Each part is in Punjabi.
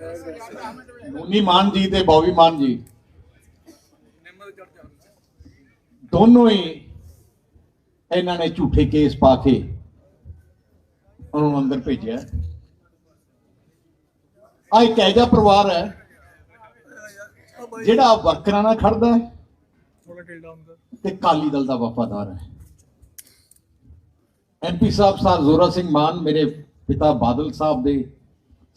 ਨੂਨੀ ਮਾਨ ਜੀ ਤੇ ਬੌਬੀ ਮਾਨ ਜੀ। ਦੋਨੋਂ ਹੀ ਇਹਨਾਂ ਨੇ ਝੂਠੇ ਕੇਸ ਪਾ ਕੇ ਉਹਨਾਂ ਨੂੰ ਅੰਦਰ ਭੇਜਿਆ। ਆ ਇੱਕ ਐਜਾ ਪਰਿਵਾਰ ਹੈ, ਜਿਹੜਾ ਵਰਕਰਾਂ ਨਾਲ ਖੜਦਾ ਹੈ ਤੇ ਕਾਲੀ ਦਲ ਦਾ ਵਫਾਦਾਰ ਹੈ। ਐਮਪੀ ਸਾਹਿਬ, ਸਰ ਜ਼ੋਰਾ ਸਿੰਘ ਮਾਨ, ਮੇਰੇ ਪਿਤਾ ਬਾਦਲ ਸਾਹਿਬ ਦੇ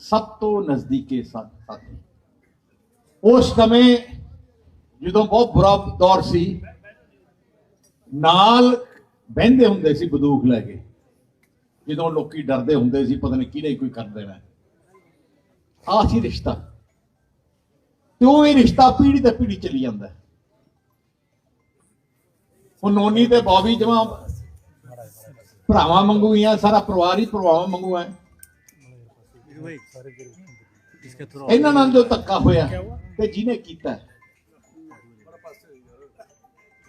ਸਭ ਤੋਂ ਨਜ਼ਦੀਕੇ ਸਾ- ਸਾਥੀ। ਉਸ ਸਮੇਂ ਜਦੋਂ ਬਹੁਤ ਬੁਰਾ ਦੌਰ ਸੀ, ਨਾਲ ਬਹਿੰਦੇ ਹੁੰਦੇ ਸੀ ਬੰਦੂਕ ਲੈ ਕੇ। ਜਦੋਂ ਲੋਕੀ ਡਰਦੇ ਹੁੰਦੇ ਸੀ, ਪਤਾ ਨਹੀਂ ਕਿਹਨੇ ਕੋਈ ਕਰ ਦੇਣਾ। ਆ ਸੀ ਰਿਸ਼ਤਾ। ਤੇ ਉਹ ਇਹ ਰਿਸ਼ਤਾ ਪੀੜ੍ਹੀ ਤੇ ਪੀੜੀ ਚੱਲੀ ਜਾਂਦਾ। ਹੈ। ਹੁਣ ਨੋਨੀ ਤੇ ਬੌਬੀ ਜਮਾ ਭਰਾਵਾਂ ਮੰਗੂਆਂ ਸਾਰਾ ਪਰਿਵਾਰ ਹੀ ਭਰਾਵਾਂ ਮੰਗੂਆਂ ਇਹਨਾਂ ਨਾਲ ਜੋ ਧੱਕਾ ਹੋਇਆ ਤੇ ਜਿਹਨੇ ਕੀਤਾ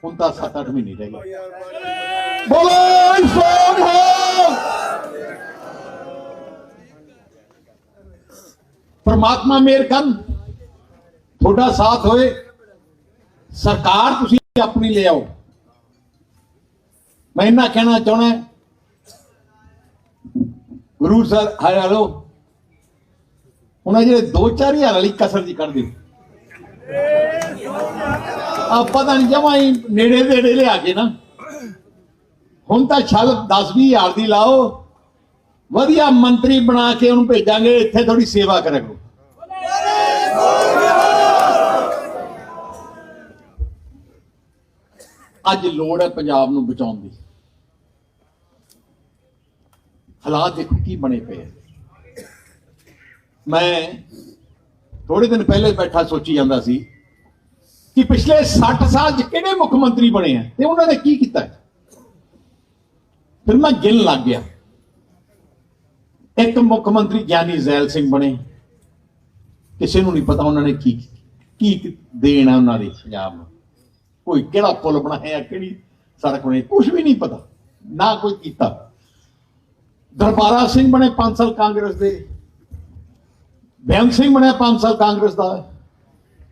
ਹੁਣ ਤਾਂ 7-8 ਮਹੀਨੇ ਰਹਿ ਗਏ ਬੋਲੋ ਸੋਨ ਪਰਮਾਤਮਾ ਮੇਰ ਕਰਨ ਤੁਹਾਡਾ ਸਾਥ ਹੋਏ ਸਰਕਾਰ ਤੁਸੀਂ ਆਪਣੀ ਲੈ ਆਓ ਮੈਂ ਇਹਨਾਂ ਕਹਿਣਾ ਚਾਹਣਾ ਗੁਰੂ ਸਰ ਹਾਏ ਹਲੋ ਉਹਨਾਂ ਜਿਹੜੇ 2-4 ਹਜ਼ਾਰ ਵਾਲੀ ਕਸਰ ਜੀ ਕੱਢ ਦਿਓ ਆਪਾਂ ਤਾਂ ਨਹੀਂ ਜਮਾ ਨੇੜੇ ਨੇੜੇ ਲਿਆ ਕੇ ਨਾ। ਹੁਣ ਤਾਂ ਛਲ 10 20 ਹਜ਼ਾਰ ਦੀ ਲਾਓ। ਵਧੀਆ ਮੰਤਰੀ ਬਣਾ ਕੇ ਉਹਨੂੰ ਭੇਜਾਂਗੇ, ਇੱਥੇ ਥੋੜੀ ਸੇਵਾ ਕਰਿਆ ਕਰੋ ਅੱਜ ਲੋੜ ਹੈ ਪੰਜਾਬ ਨੂੰ ਬਚਾਉਣ ਦੀ। ਹਾਲਾਤ ਦੇਖੋ ਕੀ ਬਣੇ ਪਏ ਆ। ਮੈਂ ਥੋੜੇ ਦਿਨ ਪਹਿਲੇ ਬੈਠਾ ਸੋਚੀ ਜਾਂਦਾ ਸੀ ਕਿ ਪਿਛਲੇ 60 ਸਾਲ ਚ ਕਿਹੜੇ ਮੁੱਖ ਮੰਤਰੀ ਬਣੇ ਆ ਤੇ ਉਹਨਾਂ ਨੇ ਕੀ ਕੀਤਾ? ਫਿਰ ਮੈਂ ਗਿਣ ਲੱਗ ਗਿਆ। ਇੱਕ ਮੁੱਖ ਮੰਤਰੀ ਗਿਆਨੀ ਜ਼ੈਲ ਸਿੰਘ ਬਣੇ। ਕਿਸੇ ਨੂੰ ਨਹੀਂ ਪਤਾ ਉਹਨਾਂ ਨੇ ਕੀ ਕੀ ਦੇਣ ਹੈ ਉਹਨਾਂ ਦੇ ਪੰਜਾਬ ਨੂੰ। ਕੋਈ ਕਿਹੜਾ ਪੁਲ ਬਣਾਇਆ, ਕਿਹੜੀ ਸੜਕ ਬਣੀ ਕੁਝ ਵੀ ਨਹੀਂ ਪਤਾ। ਨਾ ਕੋਈ ਕੀਤਾ। ਦਰਬਾਰਾ ਸਿੰਘ ਬਣੇ 5 ਸਾਲ ਕਾਂਗਰਸ ਦੇ। ਬੇਅੰਤ ਸਿੰਘ ਬਣਿਆ 5 ਸਾਲ ਕਾਂਗਰਸ ਦਾ।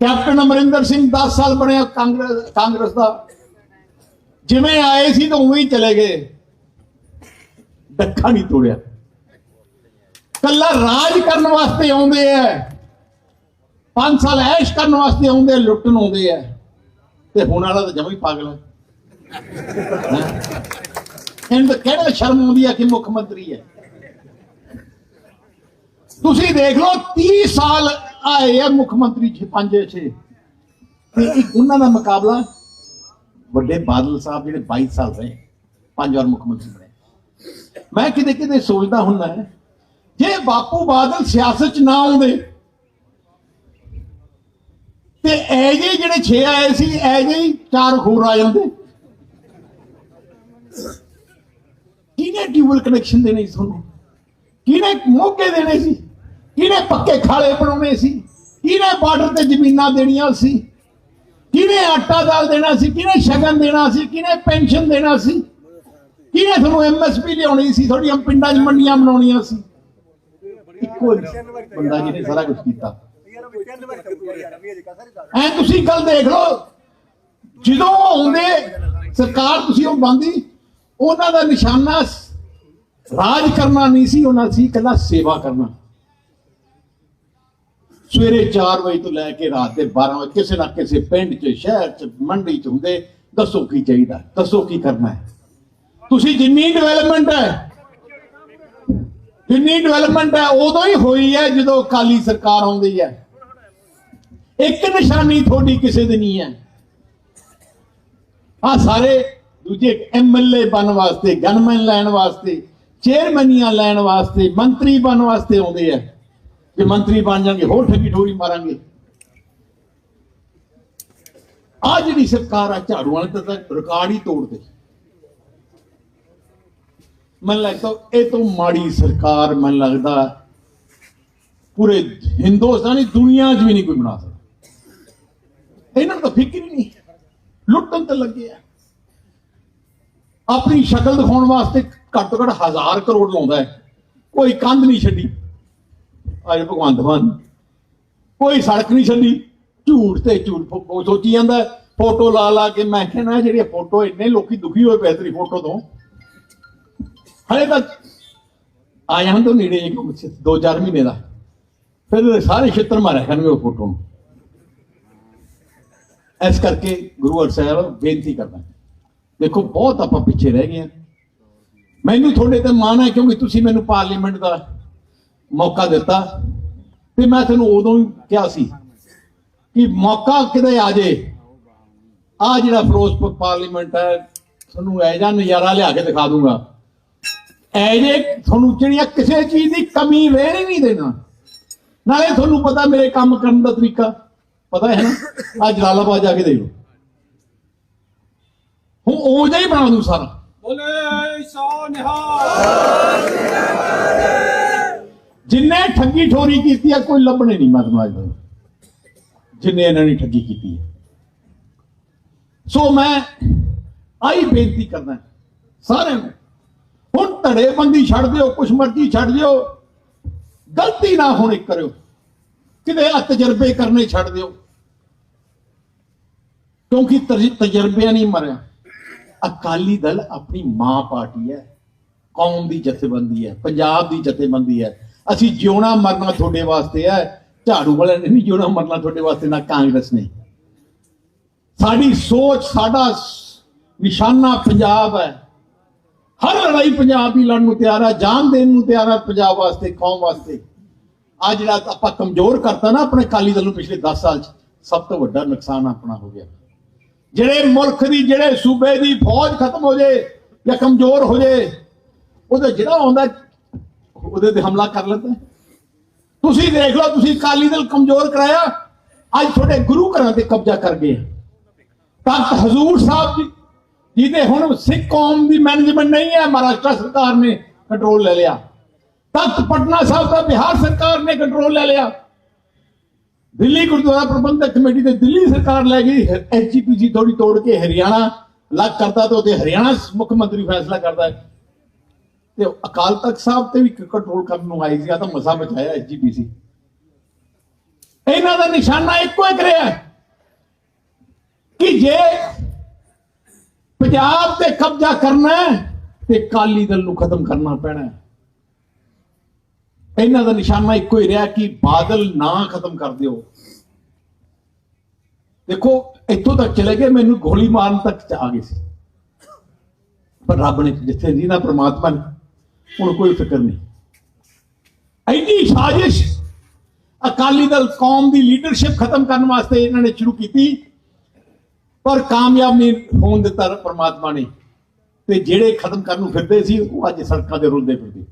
ਕੈਪਟਨ ਅਮਰਿੰਦਰ ਸਿੰਘ 10 ਸਾਲ ਬਣਿਆ ਕਾਂਗਰਸ ਕਾਂਗਰਸ ਦਾ। ਜਿਵੇਂ ਆਏ ਸੀ ਤਾਂ ਉਵੇਂ ਹੀ ਚਲੇ ਗਏ। ਡੱਖਾ ਨਹੀਂ ਤੋੜਿਆ। ਕੱਲਾ ਰਾਜ ਕਰਨ ਵਾਸਤੇ ਆਉਂਦੇ ਐ। 5 ਸਾਲ ਐਸ਼ ਕਰਨ ਵਾਸਤੇ ਆਉਂਦੇ ਆ, ਲੁੱਟਣ ਆਉਂਦੇ ਐ। ਤੇ ਹੁਣ ਵਾਲਾ ਤਾਂ ਜਮਾ ਹੀ ਪਾਗਲ ਹੈ ਹੈਂ? ਇਹਨੂੰ ਕਿਹੜਾ ਸ਼ਰਮ ਆਉਂਦੀ ਹੈ ਕਿ ਮੁੱਖ ਮੰਤਰੀ ਹੈ ਤੁਸੀਂ ਦੇਖ ਲਓ 30 ਸਾਲ ਆਏ ਆ ਮੁੱਖ ਮੰਤਰੀ ਛੇ ਪੰਜ ਛੇ। ਤੇ ਉਹਨਾਂ ਦਾ ਮੁਕਾਬਲਾ ਵੱਡੇ ਬਾਦਲ ਸਾਹਿਬ ਜਿਹੜੇ 22 ਸਾਲ ਰਹੇ, ਪੰਜ ਵਾਰ ਮੁੱਖ ਮੰਤਰੀ ਬਣੇ। ਮੈਂ ਕਿਤੇ ਕਿਤੇ ਸੋਚਦਾ ਹੁੰਦਾ ਜੇ ਬਾਪੂ ਬਾਦਲ ਸਿਆਸਤ 'ਚ ਨਾ ਆਉਂਦੇ ਤੇ ਐ ਜੇ ਜਿਹੜੇ 6 ਆਏ ਸੀ ਐ ਜੇ ਹੀ ਚਾਰ ਹੋਰ ਆ ਜਾਂਦੇ। ਕਿਹਨੇ ਟਿਊਬਲ ਕਨੈਕਸ਼ਨ ਦੇਣੇ ਸੀ ਤੁਹਾਨੂੰ? ਕਿਹਨੇ ਮੌਕੇ ਦੇਣੇ ਸੀ? ਕਿਹਨੇ ਪੱਕੇ ਖਾਲੇ ਬਣਾਉਣੇ ਸੀ? ਕਿਹਨੇ ਬਾਰਡਰ ਤੇ ਜ਼ਮੀਨਾਂ ਦੇਣੀਆਂ ਸੀ? ਕਿਹਨੇ ਆਟਾ ਦਾਲ ਦੇਣਾ ਸੀ? ਕਿਹਨੇ ਸ਼ਗਨ ਦੇਣਾ ਸੀ? ਕਿਹਨੇ ਪੈਨਸ਼ਨ ਦੇਣਾ ਸੀ? ਕਿਹਨੇ ਤੁਹਾਨੂੰ ਐਮਐਸਪੀ ਲਿਆਉਣੀ ਸੀ? ਤੁਹਾਡੀਆਂ ਪਿੰਡਾਂ 'ਚ ਮੰਡੀਆਂ ਬਣਾਉਣੀਆਂ ਸੀ? ਇੱਕੋ ਹੀ ਬੰਦਾ ਜਿਹਨੇ ਸਾਰਾ ਕੁਝ ਕੀਤਾ। ਐ ਤੁਸੀਂ ਕੱਲ ਦੇਖ ਲਓ, ਜਦੋਂ ਉਹ ਆਉਂਦੇ ਸਰਕਾਰ ਤੁਸੀਂ ਉਹ ਬੰਦੀ ਉਹਨਾਂ ਦਾ ਨਿਸ਼ਾਨਾ ਰਾਜ ਕਰਨਾ ਨਹੀਂ ਸੀ, ਉਹਨਾਂ ਸੀ ਕੱਲਾ ਸੇਵਾ ਕਰਨਾ। ਸਵੇਰੇ 4 ਵਜੇ ਤੋਂ ਲੈ ਕੇ ਰਾਤ ਦੇ 12 ਵਜੇ, ਕਿਸੇ ਨਾ ਕਿਸੇ ਪਿੰਡ 'ਚ, ਸ਼ਹਿਰ 'ਚ, ਮੰਡੀ 'ਚ ਹੁੰਦੇ, ਦੱਸੋ ਕੀ ਚਾਹੀਦਾ, ਦੱਸੋ ਕੀ ਕਰਨਾ ਹੈ? ਤੁਸੀਂ ਜਿੰਨੀ ਡਿਵੈਲਪਮੈਂਟ ਹੈ, ਜਿੰਨੀ ਡਿਵੈਲਪਮੈਂਟ ਹੈ, ਉਦੋਂ ਹੀ ਹੋਈ ਹੈ ਜਦੋਂ ਕਾਲੀ ਸਰਕਾਰ ਆਉਂਦੀ ਹੈ। ਇੱਕ ਨਿਸ਼ਾਨੀ ਤੁਹਾਡੀ ਕਿਸੇ ਦੀ ਨਹੀਂ ਹੈ। ਆ ਸਾਰੇ ਦੂਜੇ ਐਮਐਲਏ ਬਣ ਵਾਸਤੇ ਗਨਮੈਨ ਲੈਣ ਵਾਸਤੇ ਚੇਅਰਮੈਨੀਆਂ ਲੈਣ ਵਾਸਤੇ, ਮੰਤਰੀ ਬਣ ਵਾਸਤੇ ਆਉਂਦੇ ਆ ਕਿ ਮੰਤਰੀ ਬਣ ਜਾਣਗੇ, ਹੋਰ ਠੱਗੀ ਠੋਰੀ ਮਾਰਾਂਗੇ। ਆ ਜਿਹੜੀ ਸਰਕਾਰ ਆ, ਝਾੜੂ ਵਾਲੇ ਤਾਂ ਰਿਕਾਰਡ ਹੀ ਤੋੜਦੇ। ਮੈਨੂੰ ਲੱਗਦਾ ਇਹ ਤੋਂ ਮਾੜੀ ਸਰਕਾਰ ਮੈਨੂੰ ਲੱਗਦਾ ਪੂਰੇ ਹਿੰਦੁਸਤਾਨੀ ਦੁਨੀਆ 'ਚ ਵੀ ਨਹੀਂ ਕੋਈ ਬਣਾ ਸਕਦਾ। ਇਹਨਾਂ ਨੂੰ ਤਾਂ ਫਿਕਰ ਹੀ ਨਹੀਂ। ਲੁੱਟਣ ਤੇ ਲੱਗੇ ਆ। ਆਪਣੀ ਸ਼ਕਲ ਦਿਖਾਉਣ ਵਾਸਤੇ ਘੱਟ ਤੋਂ ਘੱਟ ਹਜ਼ਾਰ ਕਰੋੜ ਲਾਉਂਦਾ ਹੈ। ਕੋਈ ਕੰਧ ਨਹੀਂ ਛੱਡੀ। ਅੱਜ ਭਗਵੰਤ ਮਾਨ। ਕੋਈ ਸੜਕ ਨਹੀਂ ਛੱਡੀ। ਝੂਠ ਤੇ ਝੂਠ ਸੋਚੀ ਜਾਂਦਾ ਫੋਟੋ ਲਾ ਲਾ ਕੇ ਮੈਂ ਕਹਿੰਦਾ ਜਿਹੜੀ ਫੋਟੋ ਇੰਨੇ ਲੋਕੀ ਦੁਖੀ ਹੋਏ ਪਏ ਤੇਰੀ ਫੋਟੋ ਤੋਂ। ਹਲੇ ਤਾਂ ਆ ਹਾਂ ਤੋਂ ਨੇੜੇ ਇੱਕ ਦੋ ਚਾਰ ਮਹੀਨੇ ਦਾ। ਫਿਰ ਸਾਰੇ ਛਿੱਤਰ ਮਾਰਿਆ ਕਰਨਗੇ ਉਹ ਫੋਟੋ ਨੂੰ। ਇਸ ਕਰਕੇ ਗੁਰੂ ਅਰਜਨ ਸਾਹਿਬ ਬੇਨਤੀ ਕਰਦਾ ਦੇਖੋ, ਬਹੁਤ ਆਪਾਂ ਪਿੱਛੇ ਰਹਿ ਗਏ ਹਾਂ। ਮੈਨੂੰ ਤੁਹਾਡੇ ਤੇ ਮਾਣ ਹੈ ਕਿਉਂਕਿ ਤੁਸੀਂ ਮੈਨੂੰ ਪਾਰਲੀਮੈਂਟ ਦਾ ਮੌਕਾ ਦਿੱਤਾ ਤੇ ਮੈਂ ਤੁਹਾਨੂੰ ਉਦੋਂ ਹੀ ਕਿਹਾ ਸੀ ਕਿ ਮੌਕਾ ਕਿਤੇ ਆ ਜੇ ਆ ਜਿਹੜਾ ਫਿਰੋਜ਼ਪੁਰ ਪਾਰਲੀਮੈਂਟ ਹੈ, ਤੁਹਾਨੂੰ ਐ ਜਾਂ ਨਜ਼ਾਰਾ ਲਿਆ ਕੇ ਦਿਖਾ ਦੂੰਗਾ। ਐ ਜੇ ਤੁਹਾਨੂੰ ਜਿਹੜੀਆਂ ਕਿਸੇ ਚੀਜ਼ ਦੀ ਕਮੀ ਰਹਿਣ ਹੀ ਨਹੀਂ ਦੇਣਾ। ਨਾਲੇ ਤੁਹਾਨੂੰ ਪਤਾ ਮੇਰੇ ਕੰਮ ਕਰਨ ਦਾ ਤਰੀਕਾ, ਪਤਾ ਹੈ ਨਾ? ਆ ਜਲਾਲਾਬਾਦ ਜਾ ਕੇ ਦੇਖ ਲਓ। ਹੁਣ ਉਹ ਹੀ ਬਣਾ ਦੂੰ ਸਾਰਾ। ਬੋਲੇ ਸੋ ਨਿਹਾਲ। ਜਿੰਨੇ ਠੱਗੀ ਠੋਰੀ ਕੀਤੀ ਆ, ਕੋਈ ਲੱਭਣੇ ਨਹੀਂ ਮੈਂ ਅੱਜ ਦੱਸਦਾ। ਜਿੰਨੇ ਇਹਨਾਂ ਨੇ ਠੱਗੀ ਕੀਤੀ ਹੈ ਸੋ ਮੈਂ ਆਈ ਬੇਨਤੀ ਕਰਦਾ ਸਾਰਿਆਂ ਨੂੰ। ਹੁਣ ਧੜੇਬੰਦੀ ਛੱਡ ਦਿਓ, ਕੁਛ ਮਰਜ਼ੀ ਛੱਡ ਦਿਓ। ਗਲਤੀ ਨਾ ਹੁਣ ਕਰਿਓ। ਕਿਤੇ ਆ ਤਜਰਬੇ ਕਰਨੇ ਛੱਡ ਦਿਓ। ਕਿਉਂਕਿ ਤਜਰਬਿਆਂ ਨਹੀਂ ਮਰਿਆ। ਅਕਾਲੀ ਦਲ ਆਪਣੀ ਮਾਂ ਪਾਰਟੀ ਹੈ। ਕੌਮ ਦੀ ਜਥੇਬੰਦੀ ਹੈ। ਪੰਜਾਬ ਦੀ ਜਥੇਬੰਦੀ ਹੈ। ਅਸੀਂ ਜਿਉਣਾ ਮਰਨਾ ਤੁਹਾਡੇ ਵਾਸਤੇ ਹੈ, ਝਾੜੂ ਵਾਲਿਆਂ ਨੇ ਨਹੀਂ ਜਿਉਣਾ ਮਰਨਾ ਤੁਹਾਡੇ ਵਾਸਤੇ, ਨਾ ਕਾਂਗਰਸ ਨੇ। ਸਾਡੀ ਸੋਚ, ਸਾਡਾ ਨਿਸ਼ਾਨਾ ਪੰਜਾਬ ਹੈ। ਹਰ ਲੜਾਈ ਪੰਜਾਬ ਦੀ ਲੜਨ ਨੂੰ ਤਿਆਰ ਹੈ ਜਾਨ ਦੇਣ ਨੂੰ ਤਿਆਰ ਹੈ ਪੰਜਾਬ ਵਾਸਤੇ, ਕੌਮ ਵਾਸਤੇ। ਆ ਜਿਹੜਾ ਆਪਾਂ ਕਮਜ਼ੋਰ ਕਰਤਾ ਨਾ ਆਪਣੇ ਅਕਾਲੀ ਦਲ ਨੂੰ ਪਿਛਲੇ 10 ਸਾਲ ਚ, ਸਭ ਤੋਂ ਵੱਡਾ ਨੁਕਸਾਨ ਆਪਣਾ ਹੋ ਗਿਆ। ਜਿਹੜੇ ਮੁਲਕ ਦੀ, ਜਿਹੜੇ ਸੂਬੇ ਦੀ ਫੌਜ ਖਤਮ ਹੋ ਜੇ ਜਾਂ ਕਮਜ਼ੋਰ ਹੋ ਜੇ, ਉਹਦਾ ਜਿਹੜਾ ਆਉਂਦਾ ਉਹਦੇ ਤੇ ਹਮਲਾ ਕਰ ਲੈਂਦਾ ਹੈ। ਤੁਸੀਂ ਦੇਖ ਲਓ, ਤੁਸੀਂ ਅਕਾਲੀ ਦਲ ਕਮਜ਼ੋਰ ਕਰਾਇਆ। ਅੱਜ ਤੁਹਾਡੇ ਗੁਰੂ ਘਰਾਂ ਤੇ ਕਬਜ਼ਾ ਕਰ ਗਏ ਤਖਤ ਹਜ਼ੂਰ ਸਾਹਿਬ ਜੀ, ਜਿਹਦੇ ਹੁਣ ਸਿੱਖ ਕੌਮ ਦੀ ਮੈਨੇਜਮੈਂਟ ਨਹੀਂ ਹੈ, ਮਹਾਰਾਸ਼ਟਰ ਸਰਕਾਰ ਨੇ ਕੰਟਰੋਲ ਲੈ ਲਿਆ। ਤਖਤ ਪਟਨਾ ਸਾਹਿਬ ਦਾ ਬਿਹਾਰ ਸਰਕਾਰ ਨੇ ਕੰਟਰੋਲ ਲੈ ਲਿਆ। ਦਿੱਲੀ ਗੁਰਦੁਆਰਾ ਪ੍ਰਬੰਧਕ ਕਮੇਟੀ ਤੇ ਦਿੱਲੀ ਸਰਕਾਰ ਲੈ ਗਈ। ਐਚਜੀਪੀਸੀ ਥੋੜੀ ਤੋੜ ਕੇ ਹਰਿਆਣਾ ਲੱਗ ਕਰਦਾ ਤੇ ਉਹਦੇ ਹਰਿਆਣਾ ਮੁੱਖ ਮੰਤਰੀ ਫੈਸਲਾ ਕਰਦਾ ਹੈ। ਤੇ ਅਕਾਲ ਤਖਤ ਸਾਹਿਬ ਤੇ ਵੀ ਕੰਟਰੋਲ ਕਰਨ ਨੂੰ ਆਈ ਸੀ ਆ ਤਾਂ ਮਸਾ ਬਚਾਇਆ ਐਚਜੀਪੀਸੀ ਇਹਨਾਂ ਦਾ ਨਿਸ਼ਾਨਾ ਇੱਕੋ ਇੱਕ ਰਿਹਾ ਕਿ ਜੇ ਪੰਜਾਬ ਤੇ ਕਬਜ਼ਾ ਕਰਨਾ ਤੇ ਕਾਲੀ ਦਲ ਨੂੰ ਖਤਮ ਕਰਨਾ ਪੈਣਾ ਇਹਨਾਂ ਦਾ ਨਿਸ਼ਾਨਾ ਇੱਕੋ ਹੀ ਰਿਹਾ ਕਿ ਬਾਦਲ ਨਾ ਖਤਮ ਕਰ ਦਿਓ। ਦੇਖੋ, ਇੱਥੋਂ ਤੱਕ ਚਲੇ ਗਏ, ਮੈਨੂੰ ਗੋਲੀ ਮਾਰਨ ਤੱਕ ਚ ਆ ਗਏ ਸੀ। ਪਰ ਰੱਬ ਨੇ ਜਿੱਥੇ ਜੀ ਨਾ ਪ੍ਰਮਾਤਮਾ ਨੇ ਹੁਣ ਕੋਈ ਫਿਕਰ ਨਹੀਂ। ਐਡੀ ਸਾਜ਼ਿਸ਼ ਅਕਾਲੀ ਦਲ ਕੌਮ ਦੀ ਲੀਡਰਸ਼ਿਪ ਖਤਮ ਕਰਨ ਵਾਸਤੇ ਇਹਨਾਂ ਨੇ ਸ਼ੁਰੂ ਕੀਤੀ, ਪਰ ਕਾਮਯਾਬ ਨਹੀਂ ਹੋਣ ਦਿੱਤਾ ਪਰਮਾਤਮਾ ਨੇ। ਤੇ ਜਿਹੜੇ ਖਤਮ ਕਰਨ ਨੂੰ ਫਿਰਦੇ ਸੀ, ਉਹ ਅੱਜ ਸੜਕਾਂ ਤੇ ਰੁਲਦੇ ਫਿਰਦੇ।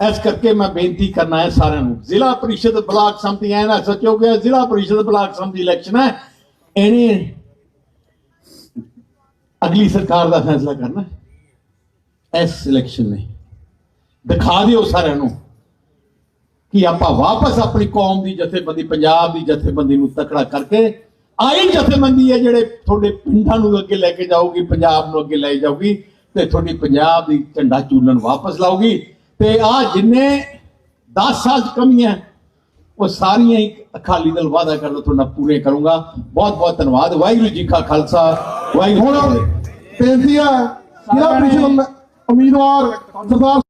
ਇਸ ਕਰਕੇ ਮੈਂ ਬੇਨਤੀ ਕਰਨਾ ਹੈ ਸਾਰਿਆਂ ਨੂੰ, ਜ਼ਿਲ੍ਹਾ ਪਰਿਸ਼ਦ ਬਲਾਕ ਸੰਮਤੀ ਐ ਨਾ ਸੱਚ ਗਿਆ, ਜ਼ਿਲ੍ਹਾ ਪਰਿਸ਼ਦ ਬਲਾਕ ਸੰਮਤੀ ਇਲੈਕਸ਼ਨ ਹੈ, ਇਹਨੇ ਅਗਲੀ ਸਰਕਾਰ ਦਾ ਫੈਸਲਾ ਕਰਨਾ ਇਸ ਸਿਲੈਕਸ਼ਨ ਨੇ। ਦਿਖਾ ਦਿਓ ਸਾਰਿਆਂ ਨੂੰ ਕਿ ਆਪਾਂ ਵਾਪਸ ਆਪਣੀ ਕੌਮ ਦੀ ਜਥੇਬੰਦੀ, ਪੰਜਾਬ ਦੀ ਜਥੇਬੰਦੀ ਨੂੰ ਤਕੜਾ ਕਰਕੇ ਆਈ ਜਥੇਬੰਦੀ ਹੈ ਜਿਹੜੇ ਤੁਹਾਡੇ ਪਿੰਡਾਂ ਨੂੰ ਅੱਗੇ ਲੈ ਕੇ ਜਾਊਗੀ, ਪੰਜਾਬ ਨੂੰ ਅੱਗੇ ਲੈ ਜਾਊਗੀ ਤੇ ਤੁਹਾਡੀ ਪੰਜਾਬ ਦੀ ਝੰਡਾ ਚੂਲਣ ਵਾਪਸ ਲਾਊਗੀ। ਤੇ ਆ ਜਿੰਨੇ 10 ਸਾਲ ਚ ਕਮੀਆਂ ਉਹ ਸਾਰੀਆਂ ਹੀ ਅਕਾਲੀ ਦਲ ਵਾਅਦਾ ਕਰਦਾ, ਤੁਹਾਡਾ ਪੂਰੇ ਕਰੂੰਗਾ। ਬਹੁਤ ਬਹੁਤ ਧੰਨਵਾਦ। ਵਾਹਿਗੁਰੂ ਜੀ ਕਾ ਖਾਲਸਾ। ਵਾਹਿਗੁਰੂ ਹੁਣ ਬੇਨਤੀ ਹੈ ਜ਼ਿਲ੍ਹਾ ਪ੍ਰੀਸ਼ਦ ਉਮੀਦਵਾਰ ਸਰਦਾਰ